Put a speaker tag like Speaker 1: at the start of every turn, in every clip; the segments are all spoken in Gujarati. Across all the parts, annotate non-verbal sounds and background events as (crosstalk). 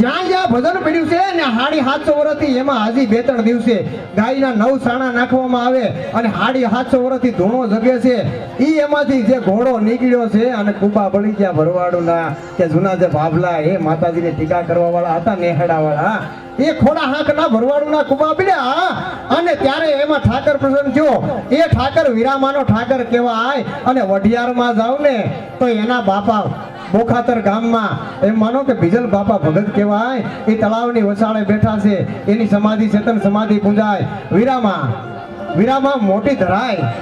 Speaker 1: જ્યાં જ્યાં ભજન પડ્યું છે ને હાડી સાતસો વર્ષથી એમાં હાજી બે ત્રણ દિવસે ગાયના નવ સાણા નાખવામાં આવે અને હાડી સાતસો વર્ષથી ધૂણો જગે છે. એ એમાંથી જે ઘોડો નીકળ્યો છે અને કુપા બળી ગયા ભરવાડુના કે જૂના જે ભાભલા એ માતાજીને ટીકા કરવા વાળા હતા નેહડા વાળા એ ખોડા હાંકના ભરવાડુના કુબા બળ્યા અને ત્યારે એમાં ઠાકર પ્રસન્ન થયો. એ ઠાકર વીરામાનો ઠાકર કહેવાય અને વઢિયારમાં જાવ ને તો એના બાપા બોખાતર ગામમાં એમ માનો કે ભીજલ બાપા ભગત કહેવાય, એ તળાવની વસાળે બેઠા છે, એની સમાધિ ચેતન સમાધિ પૂંજાય. વીરામાં વીરામાં મોટી ધરાય.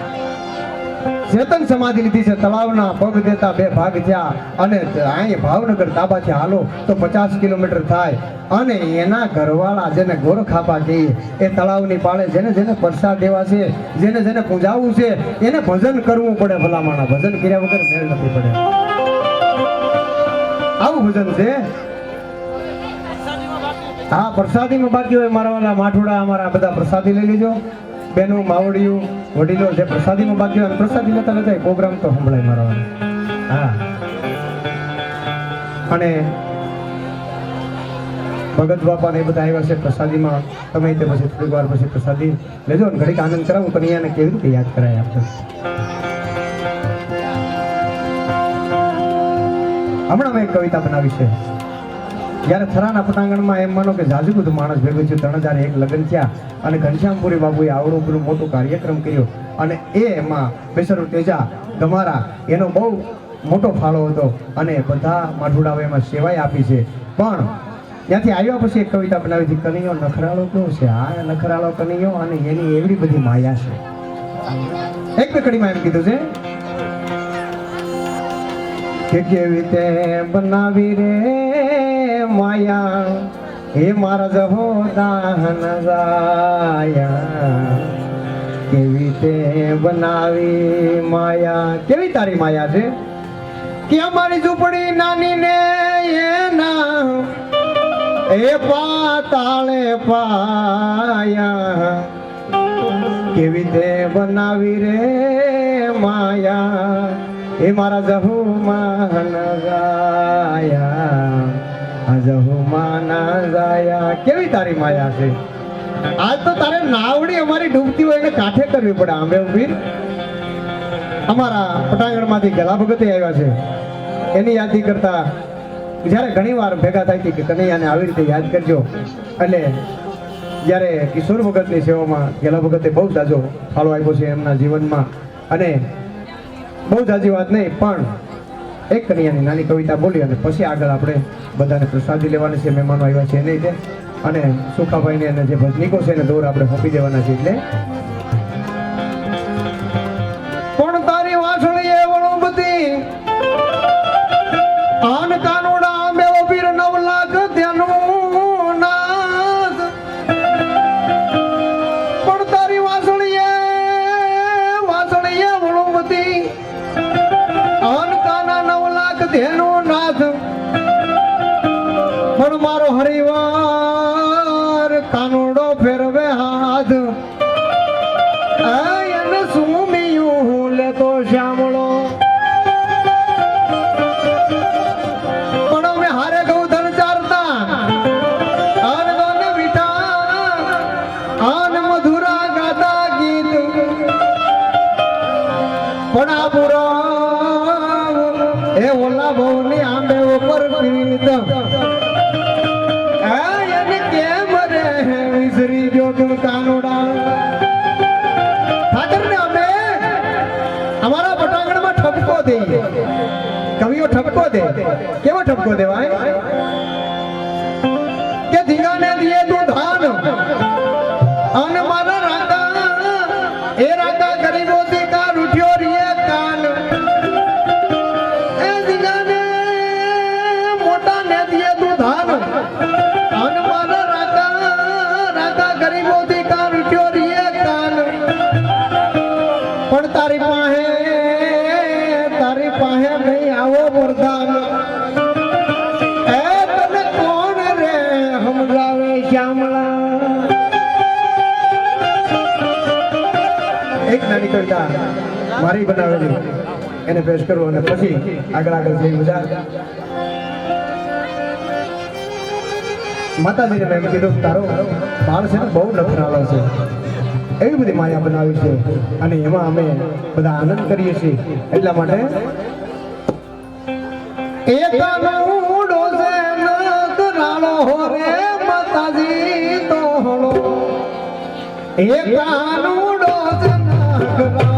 Speaker 1: ચેતન સમાધિ લીધી છે, તળાવના પગ દેતા બે ભાગ થયા અને અહીં ભાવનગર તાબાથી હાલો, તો પચાસ કિલોમીટર થાય. અને એના ઘરવાળા જેને ગોરખાપા કહીએ એ તળાવની પાળે જેને જેને પ્રસાદ દેવા છે, જેને જેને પૂજાવવું છે, એને ભજન કરવું પડે ભલામણા. ભજન કર્યા વગર મેળ નથી પડે. આવું ભજન છે? હા પ્રસાદીમાં બાકી હોય મારા વાલા માઠોડા, અમારા બધા પ્રસાદી લઈ લેજો. બેનું માવડિયું વડીલો જે પ્રસાદીમાં બાકી હોય પ્રસાદી લેતા લેતા પ્રોગ્રામ તો સંભળાય મારા વાલા હા. અને ભગત બાપા ને બધા આવ્યા છે પ્રસાદીમાં. તમે તે પછી થોડીક વાર પછી પ્રસાદી લેજો ને ઘડીક આનંદ કરાવું કનૈયાને કેવી રીતે યાદ કરાય આપણે હમણાં મેં એક કવિતા બનાવી છે. જ્યારે થરાના પટાંગણમાં એમ માનો કે જાજુ બધું માણસ ભેગું થયું, ત્રણ હજાર એક લગ્ન થયા અને ઘનશ્યામપુરી બાબુએ આવડું બધું મોટો કાર્યક્રમ કર્યો અને એ એમાં બેસરો તેજા તમારા એનો બહુ મોટો ફાળો હતો અને બધા માઠુડાઓ એમાં સેવાય આપી છે. પણ ત્યાંથી આવ્યા પછી એક કવિતા બનાવી હતી, કનૈયો નખરાળો કેવો છે? આ નખરાળો કનૈયો અને એની એવડી બધી માયા છે. એક બે કડીમાં એમ કીધું છે કે કેવી તે બનાવી રે માયા? હે મારા જહો દાહન ગાયા કેવી તે બનાવી માયા? કેવી તારી માયા છે? કે અમારી ઝૂંપડી નાની ને એના એ પાતાળે પાયા. કેવી તે બનાવી રે માયા? એ મારા જહુ માન ગાયા. આ ગાયા. કેવી તારી માયા છે? આજ તો તારે નાવડી અમારી ડૂબતી હોય એને કાંઠે કરવી પડે આંબે ઊભી અમારા પટાંગણમાંથી ગલા ભગતે આવ્યા છે. એની યાદી કરતા જ્યારે ઘણી વાર ભેગા થાય કે કનૈયાને આવી રીતે યાદ કરજો. એટલે જ્યારે કિશોર ભગતની સેવામાં ગેલા ભગતે બહુ તાજો ફાળો આપ્યો છે એમના જીવનમાં. અને બહુ જાજી વાત નહીં, પણ એક કન્યાની નાની કવિતા બોલી અને પછી આગળ આપણે બધાને પ્રસાદી લેવાની છે, મહેમાનો આવ્યા છે નહીં તે. અને સુખાભાઈને અને જે ભજનીકો છે એને દોર આપણે હોપી દેવાના છે એટલે આ પુરા એ ઓલા ભવની આંબે ઉપર પીત. એને કેમ રે? વિસરી ગયો તું કાનોડા. ઠાકરને અમે અમારા પટાંગણમાં ઠપકો દઈએ. કવિઓ ઠપકો દે. કેવો ઠપકો દેવાય? કવિતા મારી બનાવેલી. એને પેશ કરું અને પછી આગળ આગળ જઈ મજા. માતાજીને મેં કીધું, તારો બાળ છે ને બહુ લખનાળો છે. એવી બધી માયા બનાવી છે અને એમાં અમે બધા આનંદ કરીએ છીએ. એટલા માટે એકાનુડો છે નકરાળો રે માતાજી તોહળો એકાનુડો છે નકરાળો કાનુડો (laughs)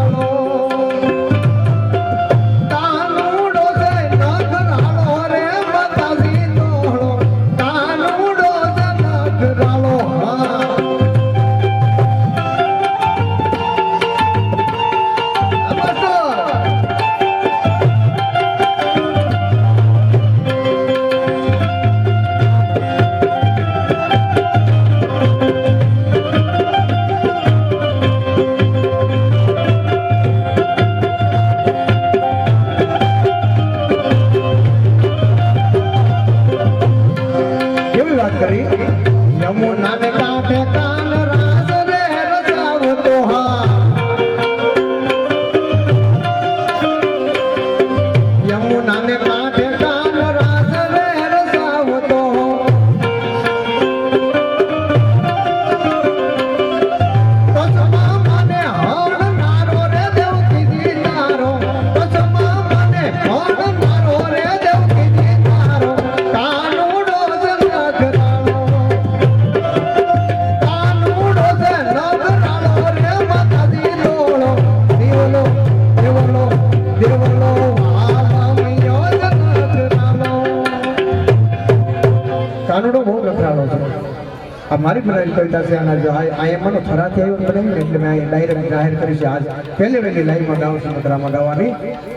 Speaker 1: મારી બનાવેલી કવિતા છે, આના જો આ એમાંનો થરાથી આવ્યો મને ને એટલે મેં ડાયરેક્ટ જાહેર કરી છે. આજ પહેલી વહેલી લાઈવમાં ગાઉં છું મકરામાં ગાવાની.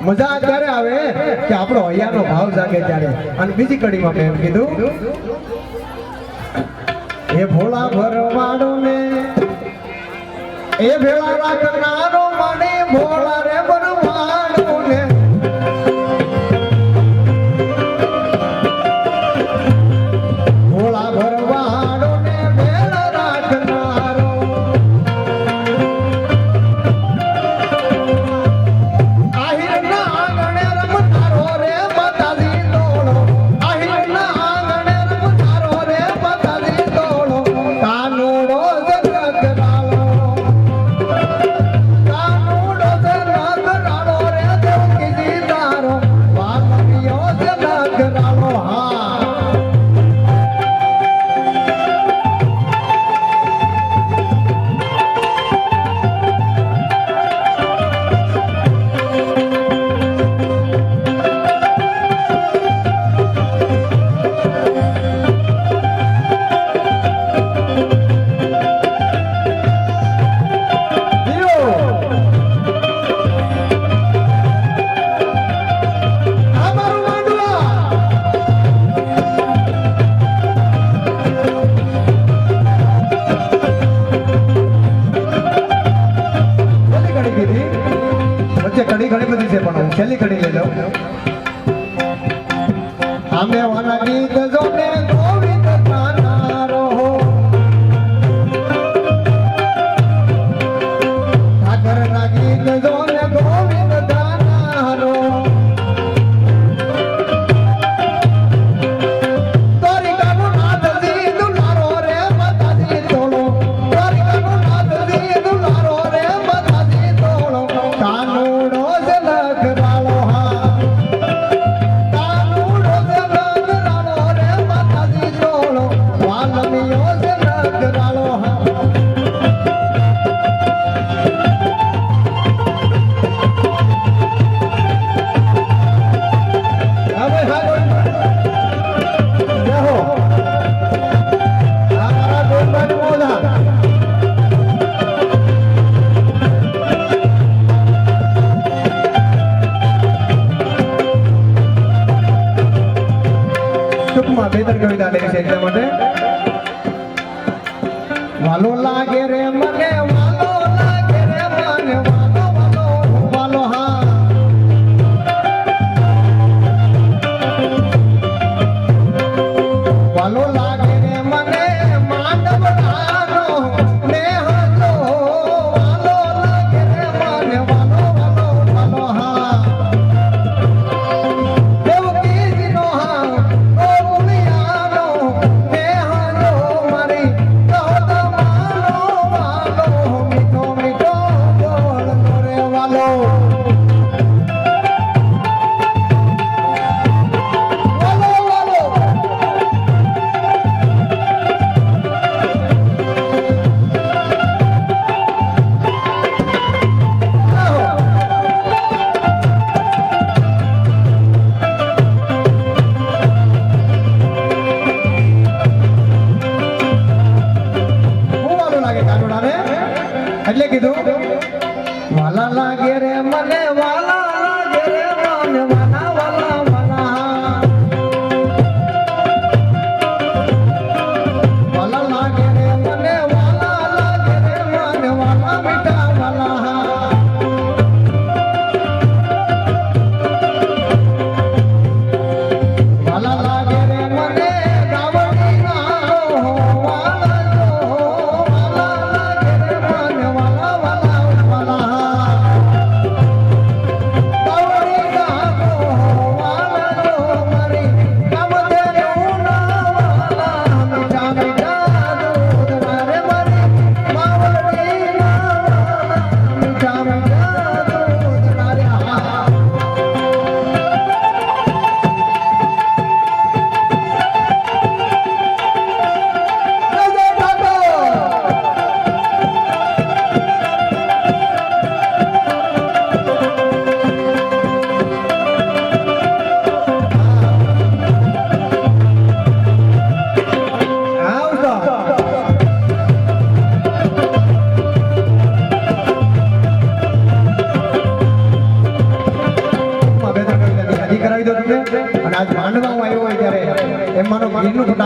Speaker 1: મજા ત્યારે આવે કે આપણો હૈયાનો ભાવ જાગે ત્યારે? અને બીજી કડીમાં મેં એમ કીધું, એ ભોળા ભરવાડો ને, એ ભેળા રાખનારો મને ભોળા આમે વાના ગીત જોને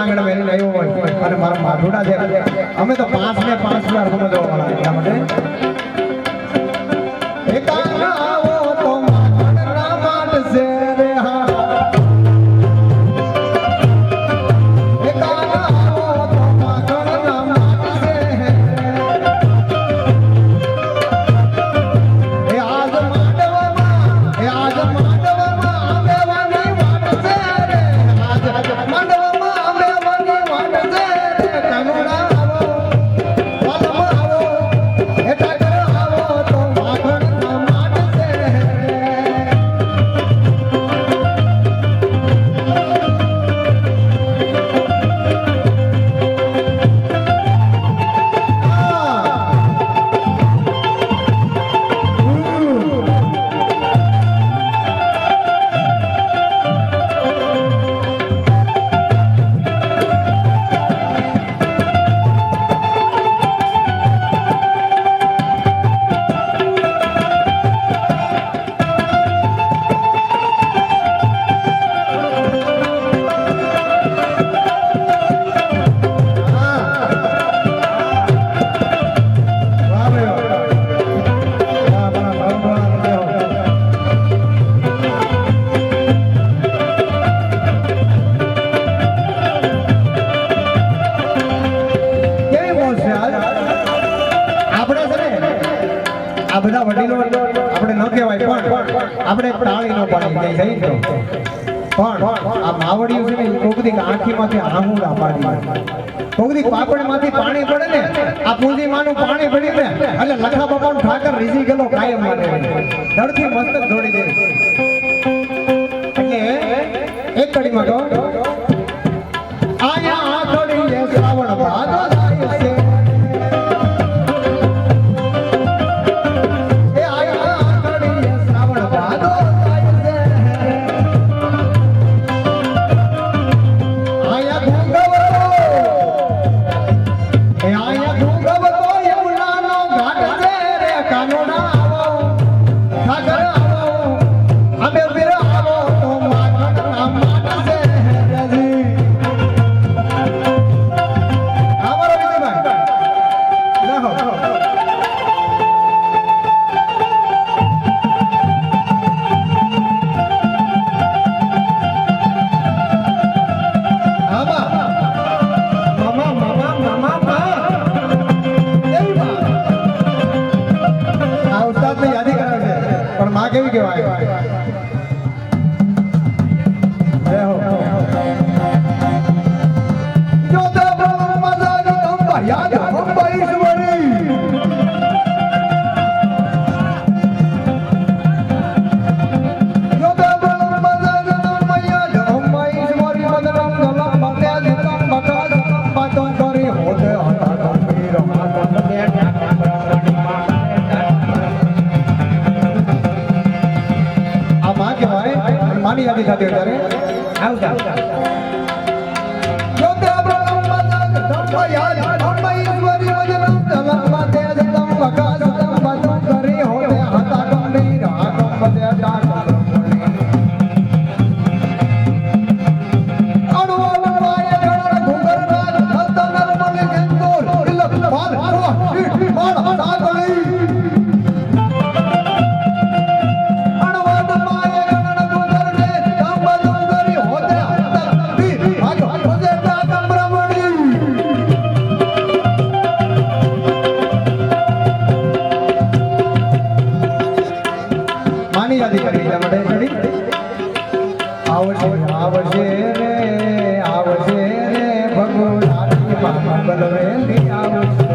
Speaker 1: મેડમ વેરીને આવ્યો હોય અને મારા માઢોડા છે. અમે તો પાંચ ને પાંચ હજાર રૂપિયા જવા વાળા એટલા માટે આપણે ન કહેવાય, પણ આપણે તાળી ન પાડી જાય જઈ તો. પણ આ માવડીઓ છે ને કોકદી આંખીમાંથી આંગુડા પાડી કોકદી પાપડમાંથી પાણી પડે ને, આ પૂંજી માનું પાણી પડી ને એટલે લખા બાપાનું ઠાકર રીઝી ગયેલો કાયમ માને ધડથી મસ્તક જોડી દે. એટલે એક કડીમાં કહો Papa, Papa, Papa, Papa, Papa, Papa, Papa, Papa, Papa,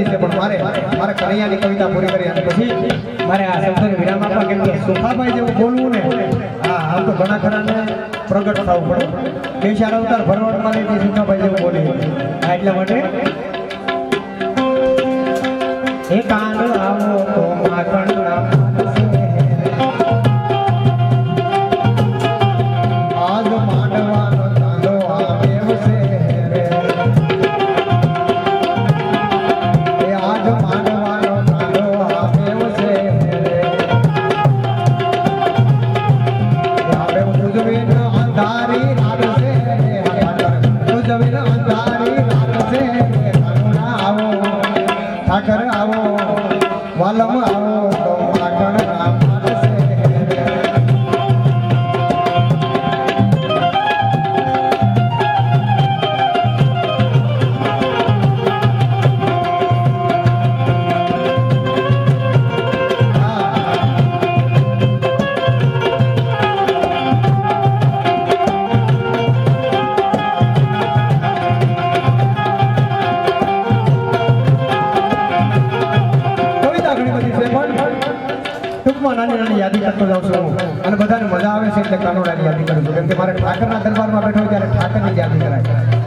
Speaker 1: બધી છે, પણ મારે મારે કનૈયાની કવિતા પૂરી કરી અને પછી મારે આ શબ્દને વિરામ આપવા કેમ કે સુખાભાઈ જેવું બોલવું ને, હા આમ તો ઘણા ખરાને પ્રગટ થવું પડે. બે અવતાર ભરવાડમાં લઈને સુખાભાઈ જેવું બોલી. હા, એટલા માટે એ આવો તો માખણના ટૂંકમાં નાની નાની યાદી કરતો જાઉં છું. અને બધાને મજા આવે છે એટલે કાનોડાની યાદી કરું છું. કેમ કે મારે ઠાકરના દરબારમાં બેઠો ત્યારે ઠાકરની યાદી કરાય.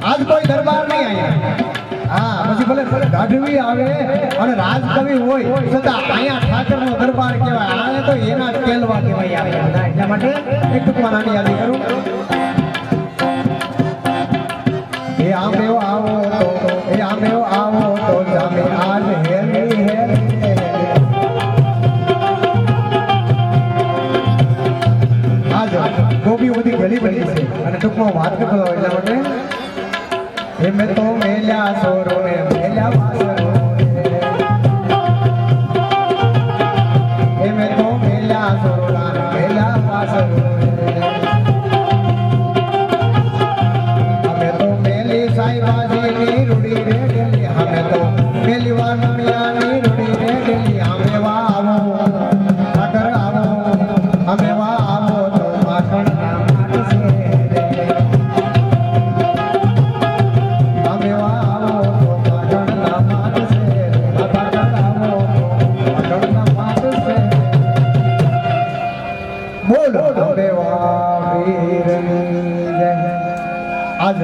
Speaker 1: આજ કોઈ દરબાર નહીં અહીંયા. હા, પછી ભલે ભલે ગાઢવી આવે અને રાજકવિ હોય, છતાં અહીંયા ઠાકરનો દરબાર કહેવાય. આને તો એના કેલવા કહેવાય આવે એટલા માટે એક ટૂંકમાં નાની યાદી કરું. એ આંબેઓ આવો એ આમ એવો આવો અને ટૂંકમાં વાત કરતો એટલા માટે? એ તો મેલ્યા સોરો મેલ્યા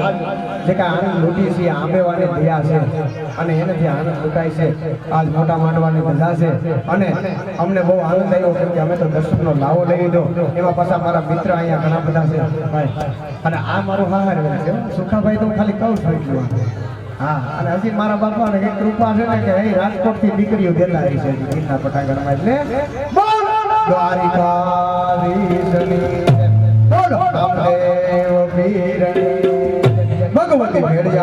Speaker 1: આજ જે કાંઈ આનંદ લૂંટી છે આંબેવાની દયા છે. અને એનાથી આનંદ લૂંટાય છે. આજ મોટા માંડવાની ધંધા છે. અને અમને બહુ આનંદ આવ્યો, કેમ કે અમે તો દર્શનનો લાવો લઈ લીધો. એમાં પાછા મારા મિત્ર અહીંયા ઘણા બધા છે. અને આ મારું હાહાર છે. સુખાભાઈ તો ખાલી કહું છું એટલું હા, અને હજી મારા બાપાને એક કૃપા છે ને કે અહીં રાજકોટથી દીકરીઓ ગેલા છે. ગીરના પટાગઢમાં એટલે બોલ!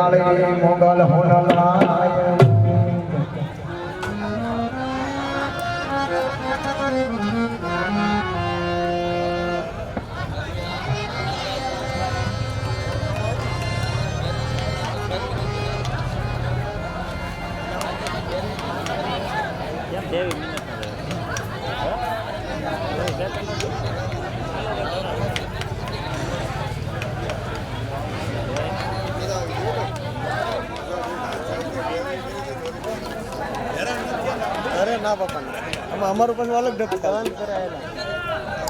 Speaker 1: ભેડિયાળી મોગલ હોનલાય
Speaker 2: ના બાપા આમાં અમારું પાછું અલગ ડબ કરાયેલા